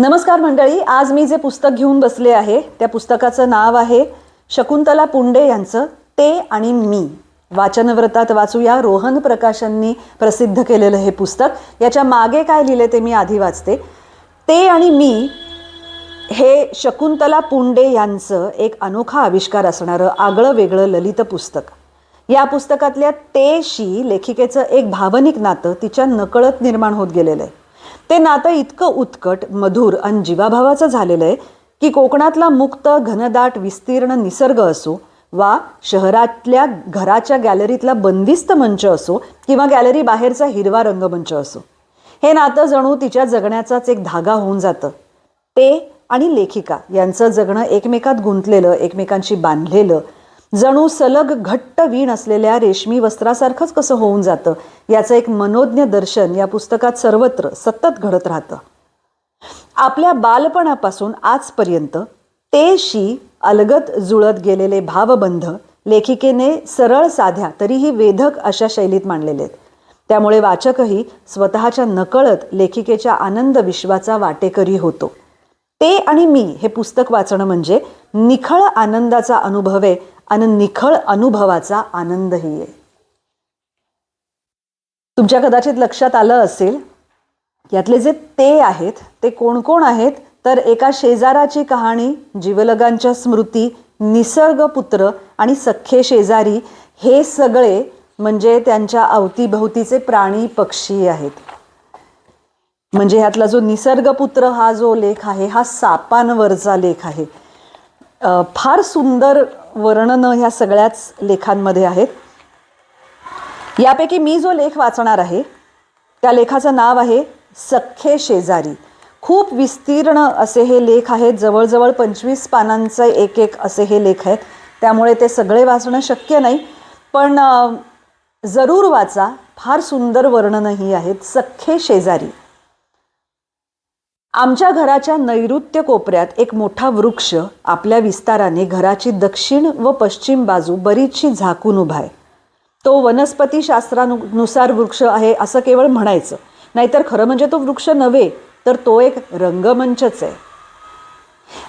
नमस्कार मंडळी आज मी जे पुस्तक घेऊन बसले आहे त्या पुस्तकाचं नाव आहे शकुंतला पुंडे यांचं ते आणि मी. वाचनव्रतात वाचूया रोहन प्रकाशांनी प्रसिद्ध केलेलं हे पुस्तक. याच्या मागे काय लिहिले ते मी आधी वाचते. ते आणि मी हे शकुंतला पुंडे यांचं एक अनोखा आविष्कार असणारं आगळं वेगळं ललित पुस्तक. या पुस्तकातल्या तेशी लेखिकेचं एक भावनिक नातं तिच्या नकळत निर्माण होत गेलेलं आहे. ते नातं इतकं उत्कट मधुर आणि जीवाभावाचं झालेलं आहे की कोकणातला मुक्त घनदाट विस्तीर्ण निसर्ग असो वा शहरातल्या घराच्या गॅलरीतला बंदिस्त मंच असो किंवा गॅलरी बाहेरचा हिरवा रंगमंच असो. हे नातं जणू तिच्या जगण्याचाच एक धागा होऊन जातं. ते आणि लेखिका यांचं जगणं एकमेकात गुंतलेलं एकमेकांशी बांधलेलं जणू सलग घट्ट वीण असलेल्या रेशमी वस्त्रासारखंच कसं होऊन जातं? याचं एक मनोज्ञ दर्शन या पुस्तकात सर्वत्र सतत घडत राहतं. आपल्या बालपणापासून आजपर्यंत तेशी अलगत जुळत गेलेले भावबंध लेखिकेने सरळ साध्या तरीही वेधक अशा शैलीत मांडलेले आहेत. त्यामुळे वाचकही स्वतःच्या नकळत लेखिकेच्या आनंद विश्वाचा वाटेकरी होतो. ते आणि मी हे पुस्तक वाचणं म्हणजे निखळ आनंदाचा अनुभव आहे आणि निखळ अनुभवाचा आनंदही आहे. तुमच्या कदाचित लक्षात आलं असेल यातले जे ते आहेत ते कोण कोण आहेत तर एका शेजाराची कहाणी जीवलगांच्या स्मृती निसर्गपुत्र आणि सख्खे शेजारी हे सगळे म्हणजे त्यांच्या अवतीभोवतीचे प्राणी पक्षी आहेत. म्हणजे ह्यातला जो निसर्गपुत्र हा जो लेख आहे हा सापांवरचा लेख आहे. फार सुंदर वर्णनं ह्या सगळ्याच लेखांमध्ये आहेत. यापैकी मी जो लेख वाचणार आहे त्या लेखाचं नाव आहे सख्खे शेजारी. खूप विस्तीर्ण असे हे लेख आहेत जवळजवळ पंचवीस पानांचे एक एक असे हे लेख आहेत. त्यामुळे ते सगळे वाचणं शक्य नाही पण जरूर वाचा. फार सुंदर वर्णनही आहेत. सख्खे शेजारी. आमच्या घराच्या नैऋत्य कोपऱ्यात एक मोठा वृक्ष आपल्या विस्ताराने घराची दक्षिण व पश्चिम बाजू बरीचशी झाकून उभा आहे. तो वनस्पतीशास्त्रानुसार वृक्ष आहे असं केवळ म्हणायचं. नाहीतर खरं म्हणजे तो वृक्ष नव्हे तर तो एक रंगमंचच आहे.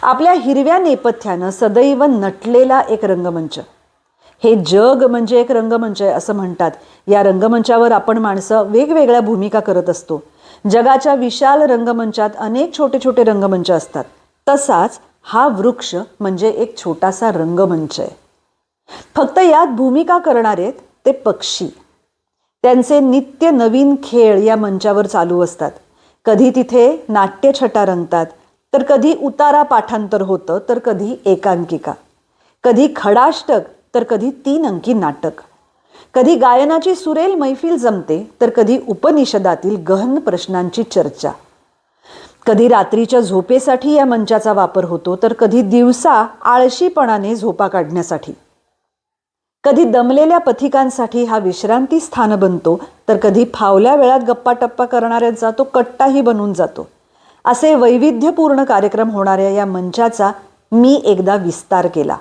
आपल्या हिरव्या नेपथ्यानं सदैव नटलेला एक रंगमंच. हे जग म्हणजे एक रंगमंच आहे असं म्हणतात. या रंगमंचावर आपण माणसं वेगवेगळ्या भूमिका करत असतो. जगाच्या विशाल रंगमंचात अनेक छोटे छोटे रंगमंच असतात. तसाच हा वृक्ष म्हणजे एक छोटासा रंगमंच आहे. फक्त यात भूमिका करणारे ते पक्षी. त्यांचे नित्य नवीन खेळ या मंचावर चालू असतात. कधी तिथे नाट्यछटा रंगतात तर कधी उतारा पाठांतर होतं तर कधी एकांकिका. कधी खडाष्टक तर कधी तीन अंकी नाटक. कधी गायनाची सुरेल मैफिल जमते तर कधी उपनिषदातील गहन प्रश्नांची चर्चा. कधी रात्रीच्या झोपेसाठी या मंचाचा वापर होतो तर कधी दिवसा आळशीपणाने झोपा काढण्यासाठी. कधी दमलेल्या पथिकांसाठी हा विश्रांती स्थान बनतो तर कधी फावल्या वेळात गप्पाटप्पा करणाऱ्यांचा तो कट्टाही बनून जातो. असे वैविध्यपूर्ण कार्यक्रम होणाऱ्या या मंचाचा मी एकदा विस्तार केला.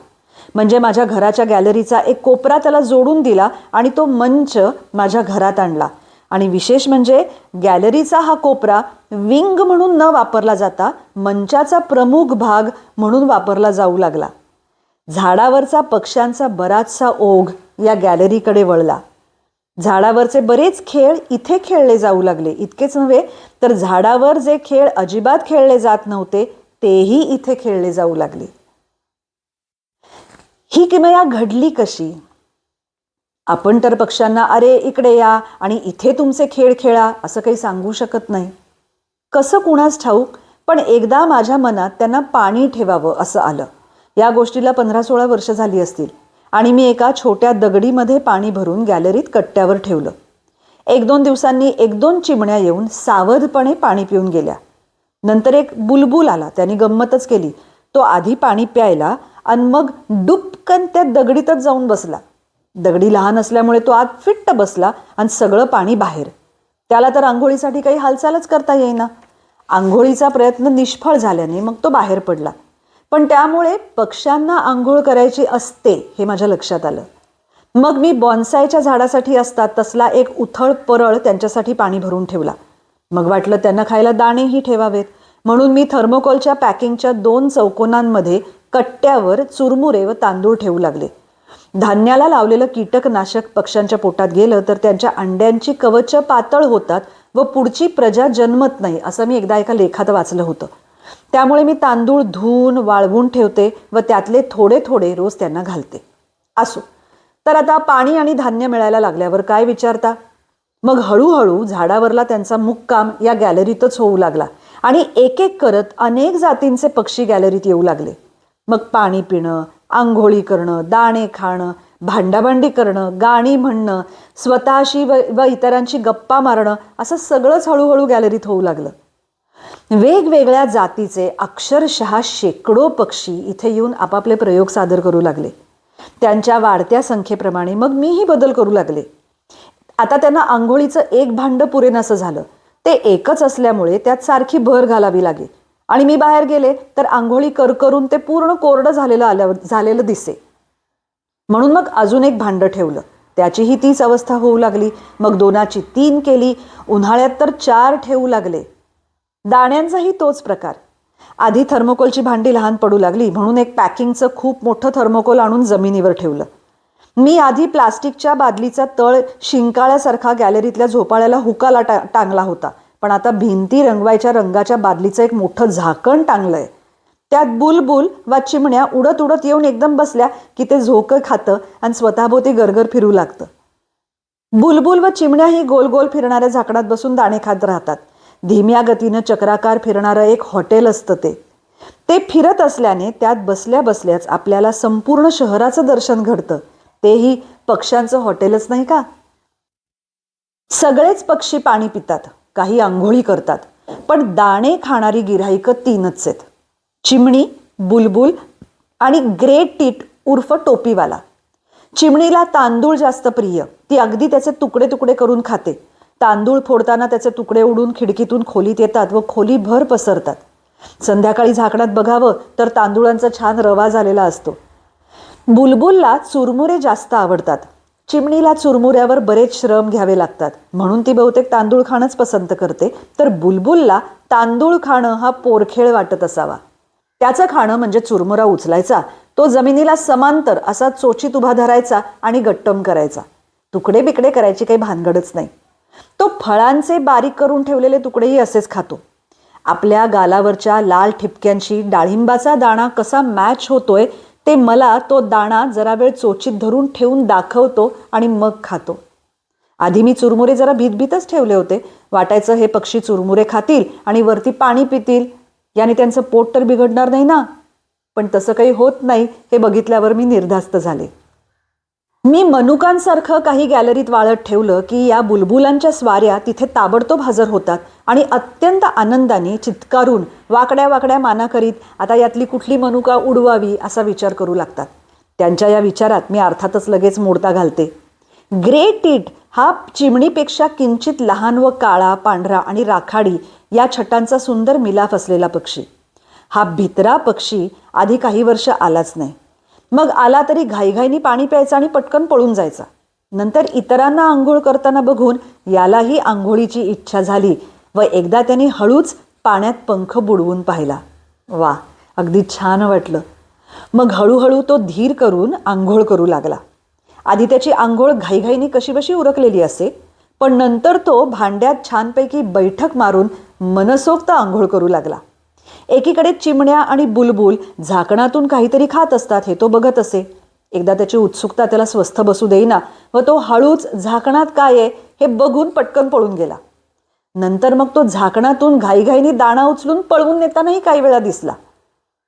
म्हणजे माझ्या घराच्या गॅलरीचा एक कोपरा त्याला जोडून दिला आणि तो मंच माझ्या घरात आणला. आणि विशेष म्हणजे गॅलरीचा हा कोपरा विंग म्हणून न वापरला जाता मंचाचा प्रमुख भाग म्हणून वापरला जाऊ लागला. झाडावरचा पक्ष्यांचा बराचसा ओघ या गॅलरीकडे वळला. झाडावरचे बरेच खेळ इथे खेळले जाऊ लागले. इतकेच नव्हे तर झाडावर जे खेळ अजिबात खेळले जात नव्हते तेही इथे खेळले जाऊ लागले. ही किमया घडली कशी? आपण तर पक्ष्यांना अरे इकडे या आणि इथे तुमचे खेळ खेळा असं काही सांगू शकत नाही. कसं कुणास ठाऊक पण एकदा माझ्या मनात त्यांना पाणी ठेवावं असं आलं. या गोष्टीला पंधरा सोळा वर्ष झाली असतील आणि मी एका छोट्या दगडीमध्ये पाणी भरून गॅलरीत कट्ट्यावर ठेवलं. एक दोन दिवसांनी एक दोन चिमण्या येऊन सावधपणे पाणी पिऊन गेल्या. नंतर एक बुलबुल आला त्याने गंमतच केली. तो आधी पाणी प्यायला आणि मग डुपकन त्या दगडीतच जाऊन बसला. दगडी लहान असल्यामुळे तो आत फिट्ट बसला आणि सगळं पाणी बाहेर. त्याला तर आंघोळीसाठी काही हालचालच करता येईना. आंघोळीचा प्रयत्न निष्फळ झाल्याने मग तो बाहेर पडला. पण त्यामुळे पक्ष्यांना आंघोळ करायची असते हे माझ्या लक्षात आलं. मग मी बॉन्सायच्या झाडासाठी असतात तसला एक उथळ परळ त्यांच्यासाठी पाणी भरून ठेवला. मग वाटलं त्यांना खायला दाणेही ठेवावेत. म्हणून मी थर्मोकोलच्या पॅकिंगच्या दोन चौकोनांमध्ये कट्ट्यावर चुरमुरे व तांदूळ ठेवू लागले. धान्याला लावलेलं कीटकनाशक पक्ष्यांच्या पोटात गेलं तर त्यांच्या अंड्यांची कवच पातळ होतात व पुढची प्रजा जन्मत नाही असं मी एकदा एका लेखात वाचलं होतं. त्यामुळे मी तांदूळ धुवून वाळवून ठेवते व त्यातले थोडे थोडे रोज त्यांना घालते. असो. तर आता पाणी आणि धान्य मिळायला लागल्यावर काय विचारता? मग हळूहळू झाडावरला त्यांचा मुक्काम या गॅलरीतच होऊ लागला आणि एक एक करत अनेक जातींचे पक्षी गॅलरीत येऊ लागले. मग पाणी पिणं आंघोळी करणं दाणे खाणं भांडाभांडी करणं गाणी म्हणणं स्वतःशी व व इतरांशी गप्पा मारणं असं सगळंच हळूहळू गॅलरीत होऊ लागलं. वेगवेगळ्या जातीचे अक्षरशः शेकडो पक्षी इथे येऊन आपापले प्रयोग सादर करू लागले. त्यांच्या वाढत्या संख्येप्रमाणे मग मीही बदल करू लागले. आता त्यांना आंघोळीचं एक भांड पुरेनसं झालं. ते एकच असल्यामुळे त्यात सारखी भर घालावी लागे आणि मी बाहेर गेले तर आंघोळी कर करून ते पूर्ण कोरडं झालेलं आल्यावर झालेलं दिसे. म्हणून मग अजून एक भांडं ठेवलं. त्याचीही तीच अवस्था होऊ लागली. मग दोनाची तीन केली. उन्हाळ्यात तर चार ठेवू लागले. दाण्यांचाही तोच प्रकार. आधी थर्मोकोलची भांडी लहान पडू लागली. म्हणून एक पॅकिंगचं खूप मोठं थर्मोकोल आणून जमिनीवर ठेवलं. मी आधी प्लास्टिकच्या बादलीचा तळ शिंकाळ्यासारखा गॅलरीतल्या झोपाळ्याला हुकाला टा टांगला होता. पण आता भिंती रंगवायच्या रंगाच्या बादलीचं एक मोठं झाकण टांगलंय. त्यात बुलबुल वा चिमण्या उडत उडत येऊन एकदम बसल्या की ते झोकं खातं आणि स्वतःभोवती गरगर फिरू लागतं. बुलबुल व चिमण्या ही गोल गोल फिरणाऱ्या झाकणात बसून दाणे खात राहतात. धीम्या गतीनं चक्राकार फिरणारं एक हॉटेल असतं ते. ते फिरत असल्याने त्यात बसल्या बसल्याच आपल्याला संपूर्ण शहराचं दर्शन घडतं. तेही पक्ष्यांचं हॉटेलच नाही का? सगळेच पक्षी पाणी पितात. काही आंघोळी करतात. पण दाणे खाणारी गिऱ्हाईकं तीनच आहेत. चिमणी बुलबुल आणि ग्रेट टीट उर्फ टोपीवाला. चिमणीला तांदूळ जास्त प्रिय. ती अगदी त्याचे तुकडे तुकडे करून खाते. तांदूळ फोडताना त्याचे तुकडे उडून खिडकीतून खोलीत येतात व खोली भर पसरतात. संध्याकाळी झाकणात बघावं तर तांदूळांचा छान रवा झालेला असतो. बुलबुलला चुरमुरे जास्त आवडतात. चिमणीला चुरमुऱ्यावर बरेच श्रम घ्यावे लागतात. म्हणून ती बहुतेक तांदूळ खाणंच पसंत करते. तर बुलबुलला तांदूळ खाणं हा पोरखेळ वाटत असावा. त्याचं खाणं म्हणजे चुरमुरा उचलायचा. तो जमिनीला समांतर असा चोचीत उभा धरायचा आणि गट्टम करायचा. तुकडे बिकडे करायची काही भानगडच नाही. तो फळांचे बारीक करून ठेवलेले तुकडेही असेच खातो. आपल्या गालावरच्या लाल ठिपक्यांशी डाळिंबाचा दाणा कसा मॅच होतोय ते मला तो दाणा जरा वेळ चोचीत धरून ठेवून दाखवतो आणि मग खातो. आधी मी चुरमुरे जरा भीतभीतच ठेवले होते. वाटायचं हे पक्षी चुरमुरे खातील आणि वरती पाणी पितील. याने त्यांचं पोट तर बिघडणार नाही ना? पण तसं काही होत नाही हे बघितल्यावर मी निर्धास्त झाले. मी मनुकांसारखं काही गॅलरीत वाळत ठेवलं की या बुलबुलांच्या स्वाऱ्या तिथे ताबडतोब हजर होतात आणि अत्यंत आनंदाने चित्कारून वाकड्या वाकड्या माना करीत आता यातली कुठली मनुका उडवावी असा विचार करू लागतात. त्यांच्या या विचारात मी अर्थातच लगेच मोडता घालते. ग्रे टीट हा चिमणीपेक्षा किंचित लहान व काळा पांढरा आणि राखाडी या छटांचा सुंदर मिलाफ असलेला पक्षी. हा भित्रा पक्षी आधी काही वर्ष आलाच नाही. मग आला तरी घाईघाईनी पाणी प्यायचा आणि पटकन पळून जायचा. नंतर इतरांना आंघोळ करताना बघून यालाही आंघोळीची इच्छा झाली व एकदा त्याने हळूच पाण्यात पंख बुडवून पाहिला. वा अगदी छान वाटलं. मग हळूहळू तो धीर करून आंघोळ करू लागला. आधी त्याची आंघोळ घाईघाईने कशीबशी उरकलेली असे पण नंतर तो भांड्यात छानपैकी बैठक मारून मनसोक्त आंघोळ करू लागला. एकीकडे चिमण्या आणि बुलबुल झाकणातून काहीतरी खात असतात हे तो बघत असे. एकदा त्याची उत्सुकता त्याला स्वस्थ बसू देईना व तो हळूच झाकणात काय आहे हे बघून पटकन पळून गेला. नंतर मग तो झाकणातून घाईघाईनी दाणा उचलून पळवून नेतानाही काही वेळा दिसला.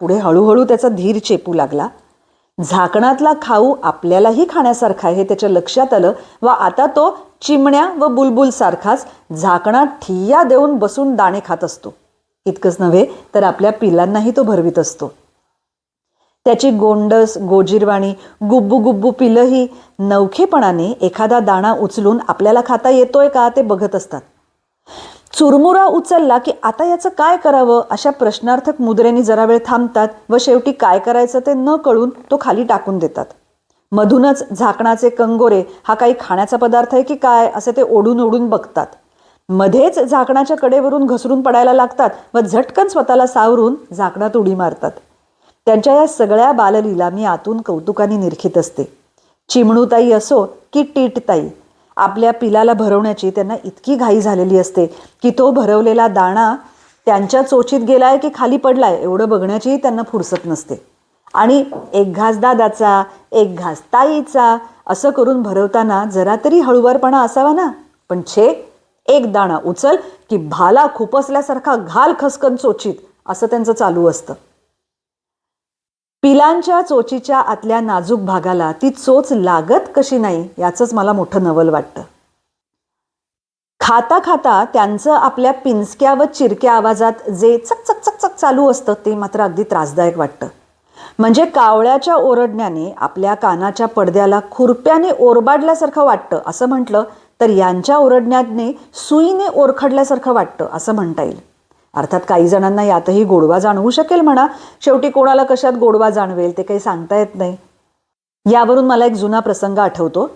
पुढे हळूहळू त्याचा धीर चेपू लागला. झाकणातला खाऊ आपल्यालाही खाण्यासारखा आहे हे त्याच्या लक्षात आलं व आता तो चिमण्या व बुलबुल सारखाच झाकणात ठिय्या देऊन बसून दाणे खात असतो. इतकंच नव्हे तर आपल्या पिलांनाही तो भरवीत असतो. त्याची गोंडस गोजीरवाणी गुब्बू गुब्बू पिलंही नवखेपणाने एखादा दाणा उचलून आपल्याला खाता येतोय का ते बघत असतात. चुरमुरा उचलला की आता याचं काय करावं अशा प्रश्नार्थक मुद्रेने जरा वेळ थांबतात व शेवटी काय करायचं ते न कळून तो खाली टाकून देतात. मधूनच झाकणाचे कंगोरे हा काही खाण्याचा पदार्थ आहे की काय असे ते ओढून ओढून बघतात. मध्येच झाकणाच्या कडेवरून घसरून पडायला लागतात व झटकन स्वतःला सावरून झाकणात उडी मारतात. त्यांच्या या सगळ्या बाललीला मी आतून कौतुकाने निरखित असते. चिमणूताई असो की टीटताई आपल्या पिलाला भरवण्याची त्यांना इतकी घाई झालेली असते की तो भरवलेला दाणा त्यांच्या चोचीत गेलाय की खाली पडलाय एवढं बघण्याचीही त्यांना फुरसत नसते. आणि एक घास दादाचा एक घास ताईचा असं करून भरवताना जरा तरी हळुवारपणा असावा ना? पण छे एक दाणा उचल की भाला खुपसल्यासारखा घाल खसकन चोचीत असं त्यांचं चालू असतं. पिलांच्या चोचीच्या आतल्या नाजूक भागाला ती चोच लागत कशी नाही याचंच मला मोठं नवल वाटतं. खाता खाता त्यांचं आपल्या पिंचक्या व चिरक्या आवाजात जे चक चक चक चक चालू असतं ते मात्र अगदी त्रासदायक वाटतं. म्हणजे कावळ्याच्या ओरडण्याने आपल्या कानाच्या पडद्याला खुरप्याने ओरबाडल्यासारखं वाटतं असं म्हटलं तर यांच्या ओरडण्याने सुईने ओरखडल्यासारखं वाटतं असं म्हणता येईल. अर्थात काही जणांना यातही गोडवा जाणवू शकेल म्हणा. शेवटी कोणाला कशात गोडवा जाणवेल ते काही सांगता येत नाही. यावरून मला एक जुना प्रसंग आठवतो.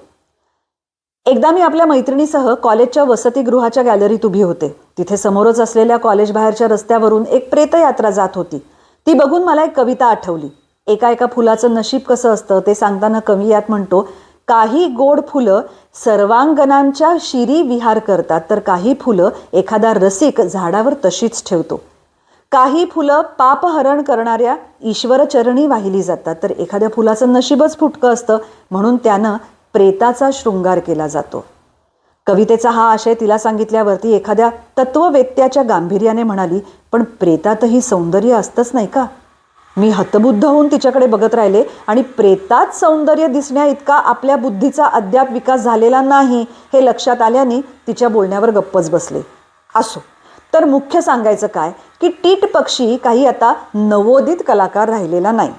एकदा मी आपल्या मैत्रिणीसह कॉलेजच्या वसतिगृहाच्या गॅलरीत उभी होते. तिथे समोरच असलेल्या कॉलेज बाहेरच्या रस्त्यावरून एक प्रेतयात्रा जात होती. ती बघून मला एक कविता आठवली. एका एका फुलाचं नशीब कसं असतं ते सांगताना कवी यात म्हणतो काही गोड फुलं सर्वांगणांच्या शिरी विहार करतात. तर काही फुलं एखादा रसिक झाडावर तशीच ठेवतो. काही फुलं पापहरण करणाऱ्या ईश्वरचरणी वाहिली जातात. तर एखाद्या फुलाचं नशीबच फुटकं असतं म्हणून त्यानं प्रेताचा शृंगार केला जातो. कवितेचा हा आशय तिला सांगितल्यावरती एखाद्या तत्ववेत्याच्या गांभीर्याने म्हणाली पण प्रेतातही सौंदर्य असतंच नाही का? मी हतबुद्ध होऊन तिच्याकडे बघत राहिले आणि प्रेतात सौंदर्य दिसण्या इतका आपल्या बुद्धीचा अद्याप विकास झालेला नाही हे लक्षात आल्याने तिच्या बोलण्यावर गप्पच बसले. असो तर मुख्य सांगायचं काय की टीट पक्षी काही आता नवोदित कलाकार राहिलेला नाही.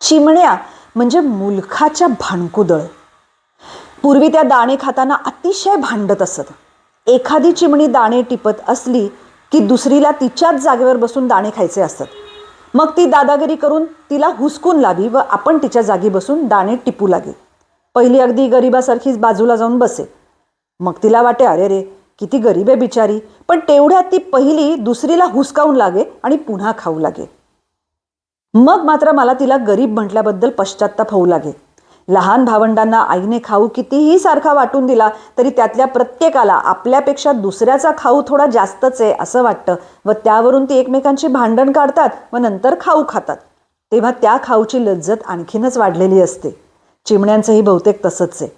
चिमण्या म्हणजे मुलखाच्या भांडकुदळ. पूर्वी त्या दाणे खाताना अतिशय भांडत असत. एखादी चिमणी दाणे टिपत असली की दुसरीला तिच्याच जागेवर बसून दाणे खायचे असतात मग ती दादागिरी करून तिला हुसकून लावी व आपण तिच्या जागी बसून दाणे टिपू लागे. पहिली अगदी गरिबासारखीच बाजूला जाऊन बसे. मग तिला वाटे अरे रे किती गरीब आहे बिचारी. पण तेवढ्यात ती पहिली दुसरीला हुसकावून लागे आणि पुन्हा खाऊ लागे. मग मात्र मला तिला गरीब म्हटल्याबद्दल पश्चात्ताप होऊ लागे. लहान भावंडांना आईने खाऊ कितीही सारखा वाटून दिला तरी त्यातल्या प्रत्येकाला आपल्यापेक्षा दुसऱ्याचा खाऊ थोडा जास्तच आहे असं वाटतं व त्यावरून ती एकमेकांची भांडण काढतात व नंतर खाऊ खातात. तेव्हा त्या खाऊची लज्जत आणखीनच वाढलेली असते. चिमण्यांचंही बहुतेक तसंच आहे.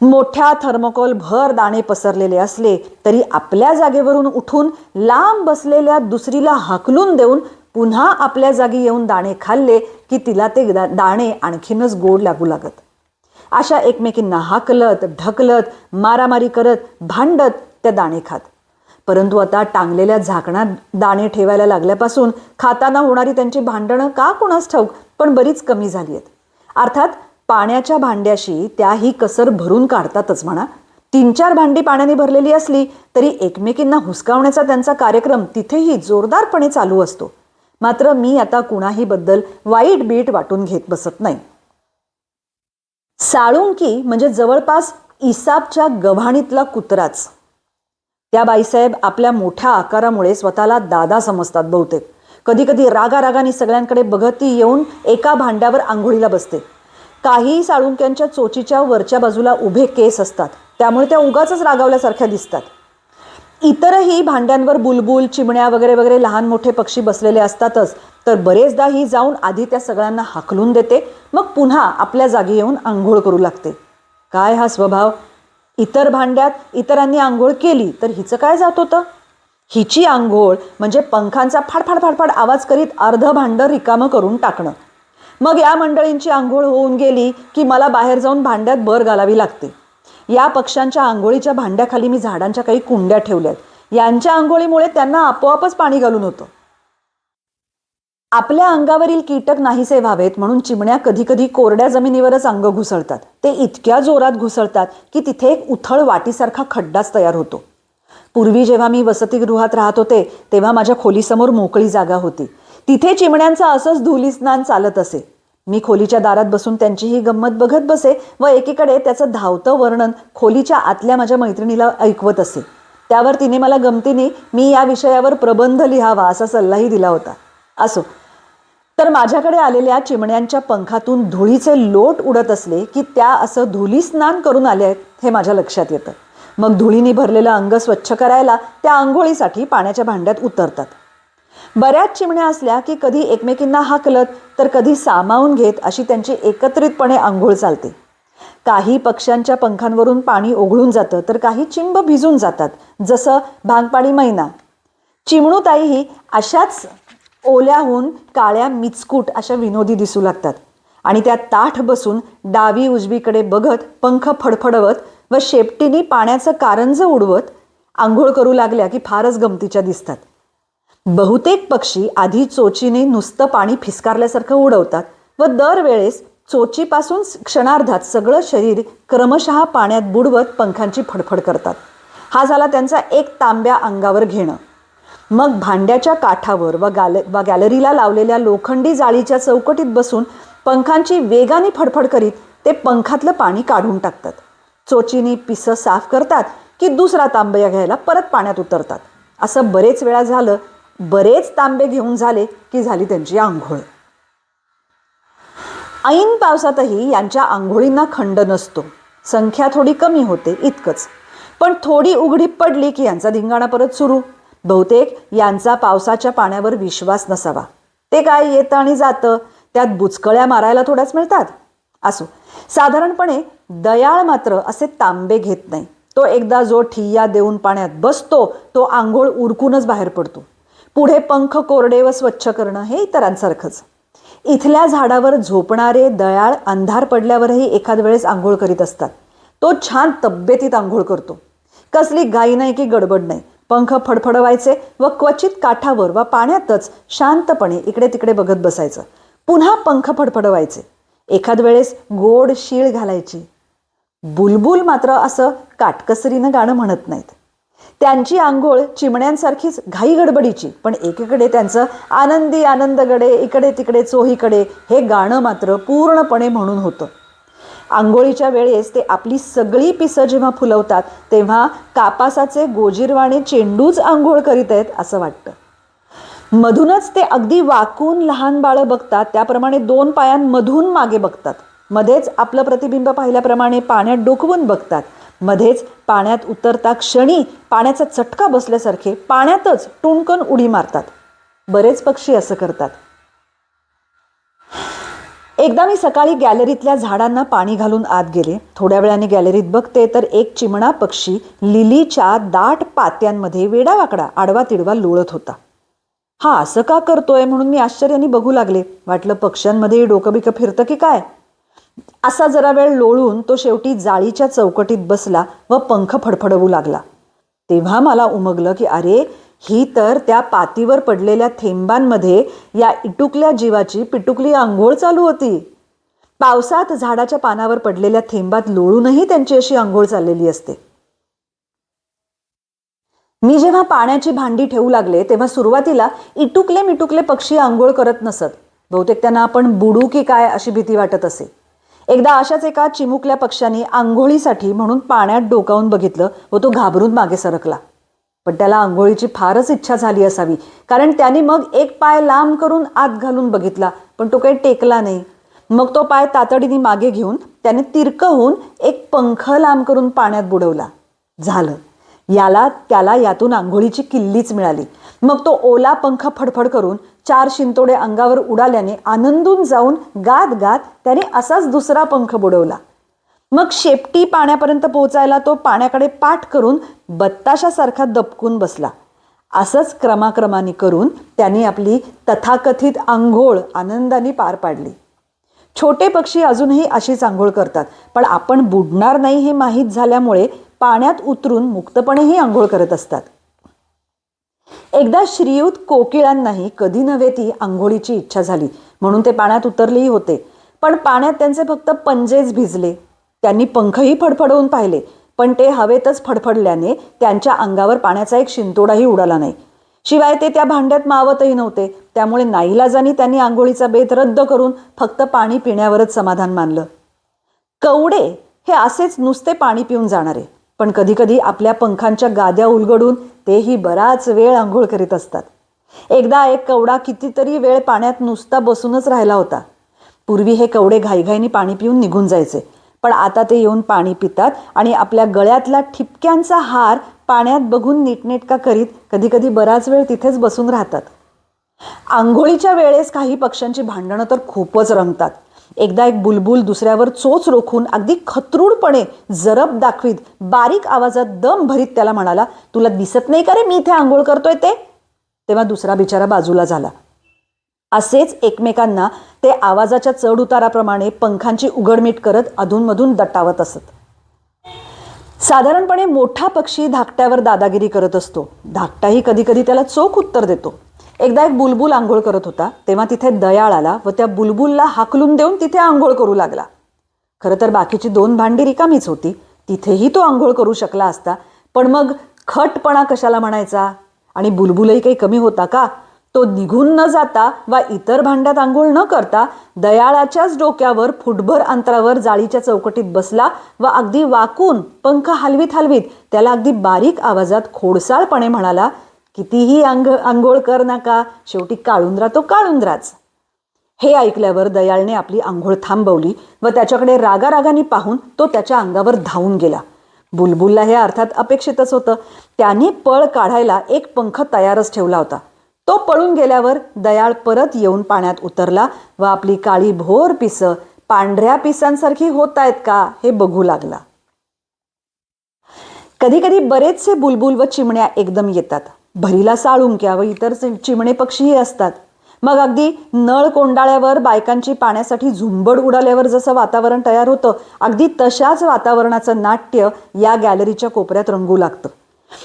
मोठ्या थर्मोकोल भर दाणे पसरलेले असले तरी आपल्या जागेवरून उठून लांब बसलेल्या दुसरीला हाकलून देऊन पुन्हा आपल्या जागी येऊन दाणे खाल्ले की तिला ते दाणे आणखीनच गोड लागू लागत. अशा एकमेकींना हाकलत ढकलत मारामारी करत भांडत त्या दाणे खात. परंतु आता टांगलेल्या झाकणात दाणे ठेवायला लागल्यापासून खाताना होणारी त्यांची भांडणं का कोणास ठाऊक पण बरीच कमी झाली आहेत अर्थात पाण्याच्या भांड्याशी त्याही कसर भरून काढतातच म्हणा. तीन चार भांडी पाण्याने भरलेली असली तरी एकमेकींना हुसकावण्याचा त्यांचा कार्यक्रम तिथेही जोरदारपणे चालू असतो. मात्र मी आता कुणाही बद्दल वाईट बीट वाटून घेत बसत नाही. साळुंकी म्हणजे जवळपास इसाबच्या गव्हाणीतला कुत्राच. त्या बाईसाहेब आपल्या मोठ्या आकारामुळे स्वतःला दादा समजतात बहुतेक. कधी कधी रागारागाने सगळ्यांकडे बघत ती येऊन एका भांड्यावर आंघोळीला बसते. काही साळुंक्यांच्या चोचीच्या वरच्या बाजूला उभे केस असतात. त्यामुळे त्या उगाच रागावल्यासारख्या दिसतात. इतरही भांड्यांवर बुलबुल चिमण्या वगैरे वगैरे लहान मोठे पक्षी बसलेले असतातच. तर बरेचदा ही जाऊन आधी त्या सगळ्यांना हाकलून देते. मग पुन्हा आपल्या जागी येऊन आंघोळ करू लागते. काय हा स्वभाव? इतर भांड्यात इतरांनी आंघोळ केली तर हिचं काय जात होतं? हिची आंघोळ म्हणजे पंखांचा फाडफाड फाडफाड आवाज करीत अर्ध भांडं रिकामं करून टाकणं. मग या मंडळींची आंघोळ होऊन गेली की मला बाहेर जाऊन भांड्यात बर घालावी लागते. या पक्ष्यांच्या आंघोळीच्या भांड्याखाली मी झाडांच्या काही कुंड्या ठेवल्या आहेत यांच्या आंघोळीमुळे त्यांना आपोआपच पाणी घालून होतं. आपल्या अंगावरील कीटक नाहीसे व्हावेत म्हणून चिमण्या कधी कधी कोरड्या जमिनीवरच अंग घुसळतात. ते इतक्या जोरात घुसळतात की तिथे एक उथळ वाटीसारखा खड्डाच तयार होतो. पूर्वी जेव्हा मी वसतिगृहात राहत होते तेव्हा माझ्या खोलीसमोर मोकळी जागा होती. तिथे चिमण्यांचं असंच धुलीस्नान चालत असे. मी खोलीच्या दारात बसून त्यांची ही गंमत बघत बसे व एकीकडे त्याचं धावतं वर्णन खोलीच्या आतल्या माझ्या मैत्रिणीला ऐकवत असे. त्यावर तिने मला गमतीने मी या विषयावर प्रबंध लिहावा असा सल्लाही दिला होता. असो तर माझ्याकडे आलेल्या चिमण्यांच्या पंखातून धुळीचे लोट उडत असले की त्या असं धुली स्नान करून आल्या आहेत हे माझ्या लक्षात येतं. मग धुळीने भरलेलं अंग स्वच्छ करायला त्या आंघोळीसाठी पाण्याच्या भांड्यात उतरतात. बऱ्याच चिमण्या असल्या की कधी एकमेकींना हाकलत तर कधी सामावून घेत अशी त्यांची एकत्रितपणे आंघोळ चालते. काही पक्ष्यांच्या पंखांवरून पाणी ओघळून जातं तर काही चिंब भिजून जातात जसं भांगपाणी मैना. चिमणूताईही अशाच ओल्याहून काळ्या मिचकूट अशा विनोदी दिसू लागतात. आणि त्या ताठ बसून डावी उजवीकडे बघत पंख फडफडवत व शेपटीने पाण्याचं कारंज उडवत आंघोळ करू लागल्या की फारच गमतीच्या दिसतात. बहुतेक पक्षी आधी चोचीने नुसतं पाणी फिसकारल्यासारखं उडवतात व दरवेळेस चोचीपासून क्षणार्धात सगळं शरीर क्रमशः पाण्यात बुडवत पंखांची फडफड करतात. हा झाला त्यांचा एक तांब्या अंगावर घेणं. मग भांड्याच्या काठावर व गॅल व गॅलरीला लावलेल्या लोखंडी जाळीच्या चौकटीत बसून पंखांची वेगाने फडफड करीत ते पंखातलं पाणी काढून टाकतात. चोचीनी पिसं साफ करतात की दुसरा तांब्या घ्यायला परत पाण्यात उतरतात. असं बरेच वेळा झालं बरेच तांबे घेऊन झाले की झाली त्यांची आंघोळ. ऐन पावसातही यांच्या आंघोळींना खंड नसतो. संख्या थोडी कमी होते इतकंच. पण थोडी उघडी पडली की यांचा धिंगाणा परत सुरू. बहुतेक यांचा पावसाच्या पाण्यावर विश्वास नसावा. ते काय येतं आणि जातं त्यात बुचकळ्या मारायला थोड्याच मिळतात? असो साधारणपणे दयाळ मात्र असे तांबे घेत नाही. तो एकदा जो ठिय्या देऊन पाण्यात बसतो तो आंघोळ उरकूनच बाहेर पडतो. पुढे पंख कोरडे व स्वच्छ करणं हे इतरांसारखंच. इथल्या झाडावर झोपणारे दयाळ अंधार पडल्यावरही एखाद वेळेस आंघोळ करीत असतात. तो छान तब्येतीत आंघोळ करतो. कसली गाई नाही की गडबड नाही. पंख फडफडवायचे व क्वचित काठावर व पाण्यातच शांतपणे इकडे तिकडे बघत बसायचं. पुन्हा पंख फडफडवायचे. एखाद वेळेस गोड शीळ घालायची. बुलबुल मात्र असं काटकसरीनं गाणं म्हणत नाहीत. त्यांची आंघोळ चिमण्यांसारखीच घाई गडबडीची पण एकीकडे त्यांचं आनंदी आनंदगडे इकडे तिकडे चोहीकडे हे गाणं मात्र पूर्णपणे म्हणून होतं. आंघोळीच्या वेळेस ते आपली सगळी पिसं जेव्हा फुलवतात तेव्हा कापासाचे गोजीरवाणे चेंडूच आंघोळ करीत आहेत असं वाटतं. मधूनच ते अगदी वाकून लहान बाळं बघतात त्याप्रमाणे दोन पायांमधून मागे बघतात. मध्येच आपलं प्रतिबिंब पाहिल्याप्रमाणे पाण्यात डोकवून बघतात. मध्येच पाण्यात उतरता क्षणी पाण्याचा चटका बसल्यासारखे पाण्यातच टुणकन उडी मारतात. बरेच पक्षी असं करतात. एकदा मी सकाळी गॅलरीतल्या झाडांना पाणी घालून आत गेले. थोड्या वेळाने गॅलरीत बघते तर एक चिमणा पक्षी लिलीच्या दाट पात्यांमध्ये वेडावाकडा आडवा तिडवा लोळत होता. हा असं का करतोय? म्हणून मी आश्चर्याने बघू लागले. वाटलं पक्ष्यांमध्ये डोकंबिकं फिरतं की काय? असा जरा वेळ लोळून तो शेवटी जाळीच्या चौकटीत बसला व पंख फडफडवू लागला. तेव्हा मला उमगलं की अरे ही तर त्या पातीवर पडलेल्या थेंबांमध्ये या इटुकल्या जीवाची पिटुकली आंघोळ चालू होती. पावसात झाडाच्या पानावर पडलेल्या थेंबात लोळूनही त्यांची अशी आंघोळ चाललेली असते. मी जेव्हा पाण्याची भांडी ठेवू लागले तेव्हा सुरुवातीला इटुकले मिटुकले पक्षी आंघोळ करत नसत. बहुतेक त्यांना आपण बुडू की काय अशी भीती वाटत असे. एकदा अशाच एका चिमुकल्या पक्ष्याने आंघोळीसाठी म्हणून पाण्यात डोकावून बघितलं व तो घाबरून मागे सरकला. पण त्याला आंघोळीची फारच इच्छा झाली असावी कारण त्याने मग एक पाय लांब करून आत घालून बघितला पण तो काही टेकला नाही. मग तो पाय तातडीने मागे घेऊन त्याने तिरकं होऊन एक पंख लांब करून पाण्यात बुडवला. झालं. याला त्याला यातून आंघोळीची किल्लीच मिळाली. मग तो ओला पंख फडफड करून चार शिंतोडे अंगावर उडाल्याने आनंदून जाऊन गात गात त्याने असाच दुसरा पंख बुडवला. मग शेपटी पाण्यापर्यंत पोहोचायला तो पाण्याकडे पाठ करून बत्ताशासारखा दपकून बसला. असंच क्रमाक्रमाने करून त्यांनी आपली तथाकथित आंघोळ आनंदाने पार पाडली. छोटे पक्षी अजूनही अशीच आंघोळ करतात पण आपण बुडणार नाही हे माहीत झाल्यामुळे पाण्यात उतरून मुक्तपणेही आंघोळ करत असतात. एकदा श्रीयुत कोकिळांनाही कधी नव्हे ती आंघोळीची इच्छा झाली. म्हणून ते पाण्यात उतरलेही होते. पण पाण्यात त्यांचे फक्त पंजेच भिजले. त्यांनी पंखही फडफडवून पाहिले. पण ते हवेतच फडफडल्याने त्यांच्या अंगावर पाण्याचा एक शिंतोडाही उडाला नाही. शिवाय ते त्या भांड्यात मावतही नव्हते. त्यामुळे नाईलाजानी त्यांनी आंघोळीचा बेत रद्द करून फक्त पाणी पिण्यावरच समाधान मानलं. कवडे हे असेच नुसते पाणी पिऊन जाणारे. पण कधीकधी आपल्या पंखांच्या गाद्या उलगडून तेही बराच वेळ आंघोळ करीत असतात. एकदा एक कवडा कितीतरी वेळ पाण्यात नुसता बसूनच राहिला होता. पूर्वी हे कवडे घाईघाईने पाणी पिऊन निघून जायचे पण आता ते येऊन पाणी पितात आणि आपल्या गळ्यातला ठिपक्यांचा हार पाण्यात बघून नीटनेटका करीत कधीकधी बराच वेळ तिथेच बसून राहतात. आंघोळीच्या वेळेस काही पक्ष्यांची भांडणं तर खूपच रंगतात. एकदा एक बुलबुल दुसऱ्यावर चोच रोखून अगदी खत्रूडपणे जरब दाखवीत बारीक आवाजात दम भरीत त्याला म्हणाला तुला दिसत नाही का रे मी इथे आंघोळ करतोय ते? तेव्हा दुसरा बिचारा बाजूला झाला. असेच एकमेकांना ते आवाजाच्या चढ उताराप्रमाणे पंखांची उघडमीट करत अधूनमधून दटावत असत. साधारणपणे मोठा पक्षी धाकट्यावर दादागिरी करत असतो. धाकटाही कधी कधी त्याला चोख उत्तर देतो. एकदा एक बुलबुल आंघोळ करत होता तेव्हा तिथे दयाळ आला व त्या बुलबुलला हाकलून देऊन तिथे आंघोळ करू लागला. खरं तर बाकीची दोन भांडी रिकामीच होती तिथेही तो आंघोळ करू शकला असता. पण मग खटपणा कशाला म्हणायचा? आणि बुलबुलही काही कमी होता का? तो निघून न जाता वा इतर भांड्यात आंघोळ न करता दयाळाच्याच डोक्यावर फुटभर अंतरावर जाळीच्या चौकटीत बसला व अगदी वाकून पंख हलवीत हलवीत त्याला अगदी बारीक आवाजात खोडसाळपणे म्हणाला कितीही अंग आंघोळ कर नका शेवटी काळुंद्रा तो काळुंद्राच. हे ऐकल्यावर दयाळने आपली आंघोळ थांबवली व त्याच्याकडे रागारागाने पाहून तो त्याच्या अंगावर धावून गेला. बुलबुलला हे अर्थात अपेक्षितच होतं. त्याने पळ काढायला एक पंख तयारच ठेवला होता. तो पळून गेल्यावर दयाळ परत येऊन पाण्यात उतरला व आपली काळी भोर पिसं पांढऱ्या पिसांसारखी होत आहेत का हे बघू लागला. कधी कधी बरेचसे बुलबुल व चिमण्या एकदम येतात. भरीला साळुंक्या व इतर चिमणे पक्षीही असतात. मग अगदी नळ कोंडाळ्यावर बायकांची पाण्यासाठी झुंबड उडाल्यावर जसं वातावरण तयार होतं अगदी तशाच वातावरणाचं नाट्य या गॅलरीच्या कोपऱ्यात रंगू लागतं.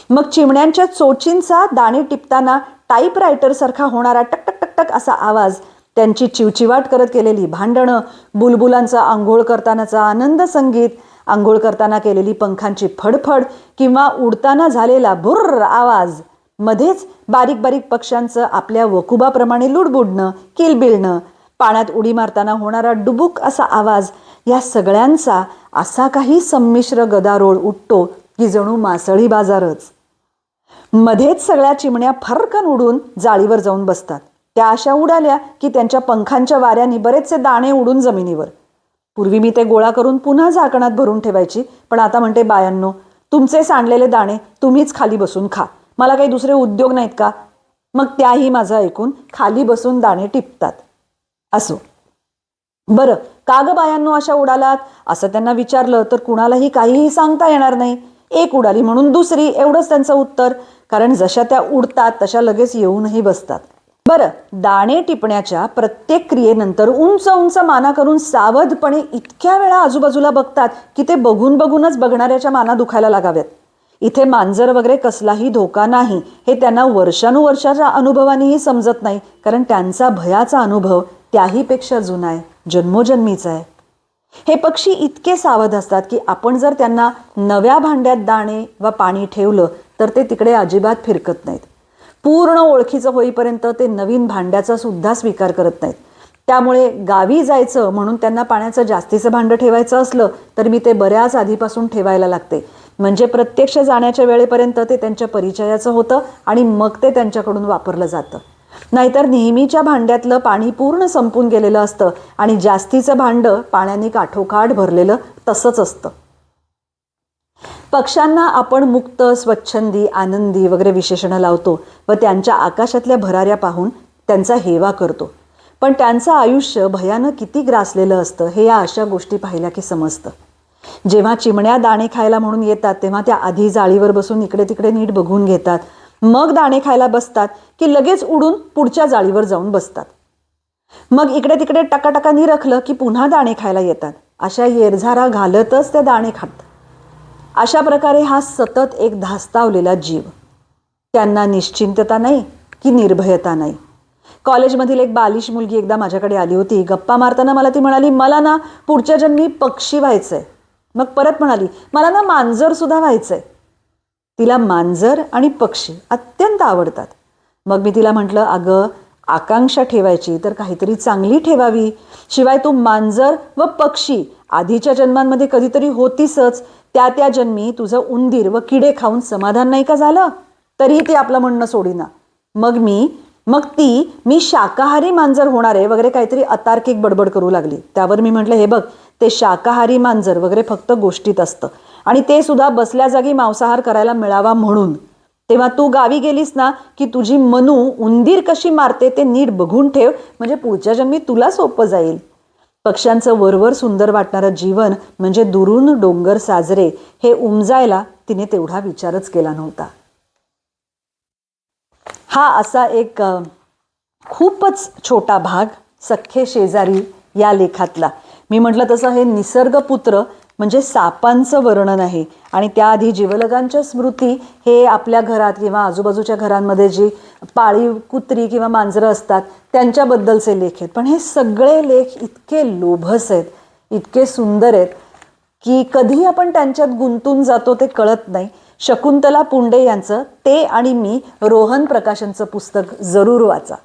मग चिमण्यांच्या चोचींचा दाणे टिपताना टाईपरायटरसारखा होणारा टक टक टक टक असा आवाज त्यांची चिवचिवाट करत केलेली भांडणं बुलबुलांचा आंघोळ करतानाचा आनंद संगीत आंघोळ करताना केलेली पंखांची फडफड किंवा उडताना झालेला भुर्र आवाज मध्येच बारीक बारीक पक्ष्यांचं आपल्या वकुबाप्रमाणे लुडबुडणं किलबिलणं पाण्यात उडी मारताना होणारा डुबुक असा आवाज या सगळ्यांचा असा काही संमिश्र गदारोळ उठतो की जणू मासळी बाजारच. मध्येच सगळ्या चिमण्या फरकन उडून जाळीवर जाऊन बसतात. त्या अशा उडाल्या की त्यांच्या पंखांच्या वाऱ्याने बरेचसे दाणे उडून जमिनीवर. पूर्वी मी ते गोळा करून पुन्हा झाकणात भरून ठेवायची पण आता म्हणते बायांनो तुमचे सांडलेले दाणे तुम्हीच खाली बसून खा. मला काही दुसरे उद्योग नाहीत का? मग त्याही माझं ऐकून खाली बसून दाणे टिपतात. असो. बरं का ग बायांनो अशा उडालात? असं त्यांना विचारलं तर कुणालाही काहीही सांगता येणार नाही. एक उडाली म्हणून दुसरी एवढंच त्यांचं उत्तर. कारण जशा त्या उडतात तशा लगेच येऊनही बसतात. बरं दाणे टिपण्याच्या प्रत्येक क्रियेनंतर उंच उंच माना करून सावधपणे इतक्या वेळा आजूबाजूला बघतात की ते बघून बघूनच बघणाऱ्याच्या माना दुखायला लागाव्यात. इथे मांजर वगैरे कसलाही धोका नाही. हे त्यांना वर्षानुवर्षाच्या अनुभवानेही समजत नाही कारण त्यांचा भयाचा अनुभव त्याहीपेक्षा जुना आहे जन्मोजन्मीचा आहे. हे पक्षी इतके सावध असतात की आपण जर त्यांना नव्या भांड्यात दाणे वा पाणी ठेवलं तर ते तिकडे अजिबात फिरकत नाहीत. पूर्ण ओळखीचं होईपर्यंत ते नवीन भांड्याचा सुद्धा स्वीकार करत नाहीत. त्यामुळे गावी जायचं म्हणून त्यांना पाण्याचं जास्तीचं भांडं ठेवायचं असलं तर मी ते बऱ्याच आधीपासून ठेवायला लागते. म्हणजे प्रत्यक्ष जाण्याच्या वेळेपर्यंत ते त्यांच्या परिचयाचं होतं आणि मग ते त्यांच्याकडून वापरलं जातं. नाहीतर नेहमीच्या भांड्यातलं पाणी पूर्ण संपून गेलेलं असतं आणि जास्तीचं भांडं पाण्याने काठोकाठ भरलेलं तसंच असतं. पक्ष्यांना आपण मुक्त स्वच्छंदी आनंदी वगैरे विशेषणं लावतो व त्यांच्या आकाशातल्या भराऱ्या पाहून त्यांचा हेवा करतो. पण त्यांचं आयुष्य भयानं किती ग्रासलेलं असतं हे या अशा गोष्टी पाहिल्या की समजतं. जेव्हा चिमण्या दाणे खायला म्हणून येतात तेव्हा त्या आधी जाळीवर बसून इकडे तिकडे नीट बघून घेतात. मग दाणे खायला बसतात की लगेच उडून पुढच्या जाळीवर जाऊन बसतात. मग इकडे तिकडे टकाटकानी रखलं की पुन्हा दाणे खायला येतात. अशा येरझारा घालतच ते दाणे खातात. अशा प्रकारे हा सतत एक धास्तावलेला जीव. त्यांना निश्चिंतता नाही की निर्भयता नाही. कॉलेजमधील एक बालिश मुलगी एकदा माझ्याकडे आली होती. गप्पा मारताना मला ती म्हणाली मला ना पुढच्या जन्मी पक्षी व्हायचंय. मग परत म्हणाली मला ना मांजर सुद्धा व्हायचंय. तिला मांजर आणि पक्षी अत्यंत आवडतात. मग मी तिला म्हटलं अगं आकांक्षा ठेवायची तर काहीतरी चांगली ठेवावी. शिवाय तू मांजर व पक्षी आधीच्या जन्मांमध्ये कधीतरी होतीसच. त्या त्या जन्मी तुझं उंदीर व किडे खाऊन समाधान नाही का झालं? तरीही ते आपलं म्हणणं सोडीना. मग मी मग ती मी शाकाहारी मांजर होणार आहे वगैरे काहीतरी अतार्किक बडबड करू लागली. त्यावर मी म्हटलं हे बघ ते शाकाहारी मांजर वगैरे फक्त गोष्टीत असतं. आणि ते सुद्धा बसल्या जागी मांसाहार करायला मिळावा म्हणून. तेव्हा तू गावी गेलीस ना की तुझी मनू उंदीर कशी मारते ते नीट बघून ठेव म्हणजे पुढच्या जन्मी तुला सोपं जाईल. पक्ष्यांचं वरवर सुंदर वाटणारं जीवन म्हणजे दुरून डोंगर साजरे हे उमजायला तिने तेवढा विचारच केला नव्हता. हा असा एक खूपच छोटा भाग सख्खे शेजारी या लेखातला. मी म्हटलं तसं हे निसर्गपुत्र म्हणजे सापांचं वर्णन आहे. आणि त्याआधी जीवलगांच्या स्मृती हे आपल्या घरात किंवा आजूबाजूच्या घरांमध्ये जी पाळीव कुत्री किंवा मांजरं असतात त्यांच्याबद्दलचे लेख आहेत. पण हे सगळे लेख इतके लोभस आहेत इतके सुंदर आहेत की कधी आपण त्यांच्यात गुंतून जातो ते कळत नाही. शकुंतला पुंडे यांचं ते आणि मी रोहन प्रकाशनचं पुस्तक जरूर वाचा.